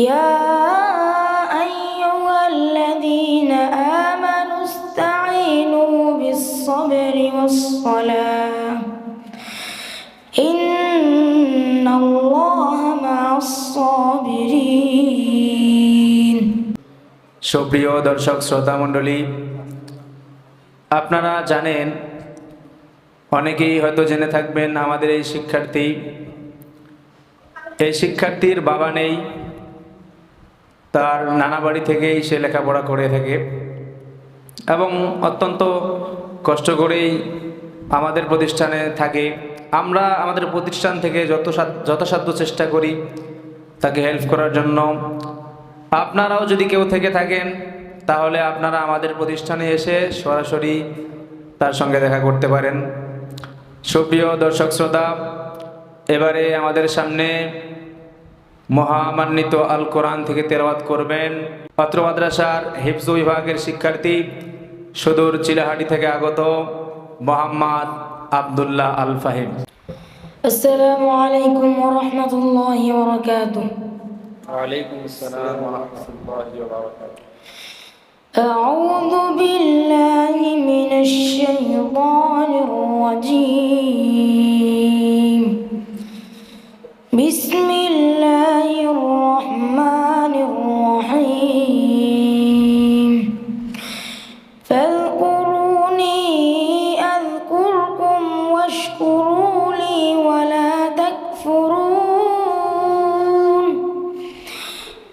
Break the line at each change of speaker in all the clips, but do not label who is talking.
يا أيها الذين آمنوا استعينوا بالصبر والصلاة إن الله مع الصابرين
সুপ্রিয় দর্শক শ্রোতা মণ্ডলী আপনারা জানেন অনেকেই হয়তো জেনে থাকবেন আমাদের এই শিক্ষার্থী এই শিক্ষার্থীর বাবা নেই তার নানা বাড়ি থেকেই সে লেখাপড়া করে থাকে এবং অত্যন্ত কষ্ট করেই আমাদের প্রতিষ্ঠানে থাকে। আমরা আমাদের প্রতিষ্ঠান থেকে যত যথাসাধ্য চেষ্টা করি তাকে হেল্প করার জন্য। আপনারাও যদি কেউ থেকে থাকেন, তাহলে আপনারা আমাদের প্রতিষ্ঠানে এসে সরাসরি তার সঙ্গে দেখা করতে পারেন। সুপ্রিয় দর্শক শ্রোতা, এবারে আমাদের সামনে মহামান্বিত আল কোরআন থেকে তেলাওয়াত করবেন অত্র মাদ্রাসার হিফজু বিভাগের শিক্ষার্থী সুদূর চিলাহাটি থেকে আগত মোহাম্মদ আবদুল্লাহ আল ফাহিম
السلام عليكم ورحمة الله وبركاته
ওয়ালাইকুম আসসালাম রহমতুল্লাহি
أعوذ بالله من الشيطان الرجيم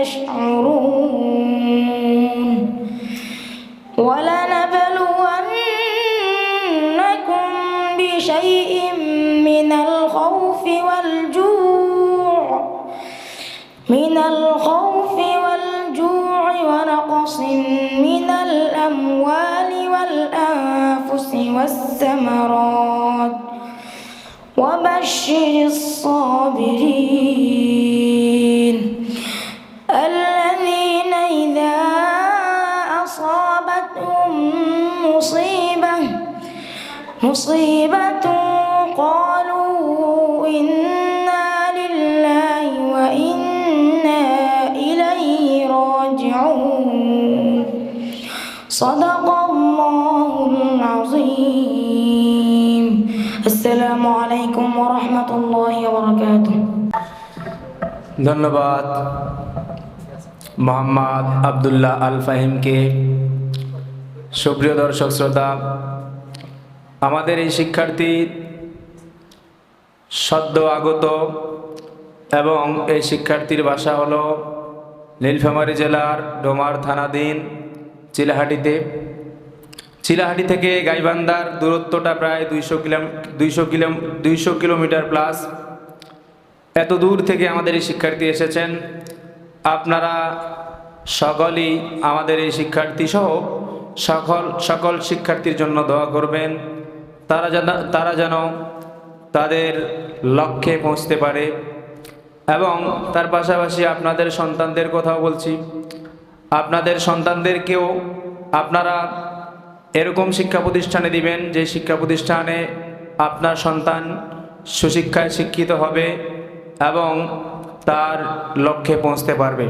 تشعرون ولنبلونكم بشيء من الخوف والجوع من الخوف والجوع ونقص من الأموال والأنفس والثمرات. وبشر الصابرين. مصيبة قالوا إنا لله وإنا إليه راجعون صدق الله العظيم السلام عليكم ورحمة الله وبركاته
ধন্যবাদ মোহাম্মদ আবদুল্লাহ আল ফাহিমকে সুপ্রিয় দর্শক শ্রোতা আমাদের এই শিক্ষার্থী সদ্য আগত এবং এই শিক্ষার্থীর বাসা হলো নীলফামারী জেলার ডোমার থানাধীন চিলাহাটিতে। চিলাহাটি থেকে গাইবান্ধার দূরত্বটা প্রায় দুইশো কিলো দুইশো কিলো দুইশো কিলোমিটার প্লাস। এত দূর থেকে আমাদের এই শিক্ষার্থী এসেছেন। আপনারা সকলেই আমাদের এই শিক্ষার্থী সহ সকল সকল শিক্ষার্থীর জন্য দোয়া করবেন। তারা যেন তারা যেন তাদের লক্ষ্যে পৌঁছতে পারে। এবং তার পাশাপাশি আপনাদের সন্তানদের কথাও বলছি। আপনাদের সন্তানদেরকেও আপনারা এরকম শিক্ষা প্রতিষ্ঠানে দিবেন, যে শিক্ষা প্রতিষ্ঠানে আপনার সন্তান সুশিক্ষায় শিক্ষিত হবে এবং তার লক্ষ্যে পৌঁছতে পারবে।